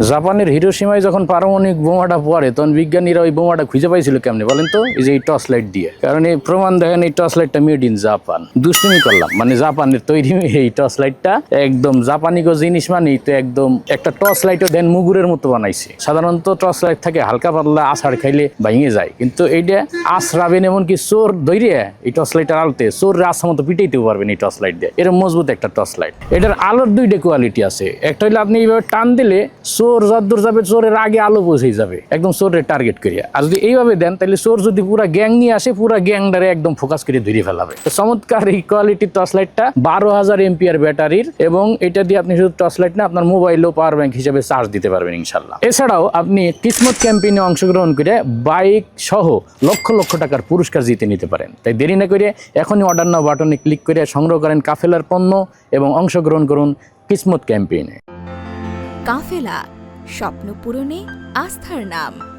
জাপানের হিরোসীমায় যখন পারমাণবিক বোমাটা পড়ে, তখন বিজ্ঞানীরা ওই বোমাটা খুঁজে পাইছিল কেমনে বলেন তো? এই যে এই টর্চ লাইট দিয়ে। কারণ এই প্রমাণ দেখেন, এই টর্চ লাইটটা মেড ইন জাপান দুষ্টুমি করলাম। মানে জাপানের তৈরি এই টর্চ লাইটটা একদম জাপানি গো জিনিস মানে তো একদম একটা টর্চ লাইটও দেন মুগুরের মতো বানাইছে। সাধারণত টর্চ লাইট থাকে হালকা পাতলা আষাঢ় খাইলে ভেঙে যায়। কিন্তু এইটা আশরাবেন এমনকি চোর দৈরে এই টর্চ লাইটের আলোতে চোর আশা মতো পিটাইতেও পারবেন এই টর্চ লাইট দিয়ে। এরকম মজবুত একটা টর্চ লাইট। এটার আলোর দুইটা কোয়ালিটি আছে। একটা হলে আপনি এইভাবে টান দিলে চোর যদ্দূর যাবে, চোরের আগে আলো পৌঁছে যাবে। একদম চোরের টার্গেট করিয়া। আর যদি এইভাবে দেন তাহলে চোর যদি পুরা গ্যাং নিয়ে আসে, পুরা গ্যাংটারে একদম ফোকাস করে ধরে ফেলাবে। চমৎকার এই কোয়ালিটির টর্চ লাইটটা বারো হাজার এমপিআর ব্যাটারির, এবং এটা দিয়ে আপনি শুধু টর্চ লাইট না, আপনার মোবাইলও পাওয়ার ব্যাংক হিসেবে চার্জ দিতে পারবেন ইনশাল্লাহ এছাড়াও আপনি কিসমত ক্যাম্পেইনে অংশগ্রহণ করে বাইক সহ লক্ষ লক্ষ টাকার পুরস্কার জিতে নিতে পারেন। তাই দেরি না করে এখনই অর্ডার নাও বাটনে ক্লিক করে সংগ্রহ করেন কাফেলার পণ্য এবং অংশগ্রহণ করুন কিসমত ক্যাম্পেইনে কাফেলা স্বপ্ন পূরণে আস্থার নাম।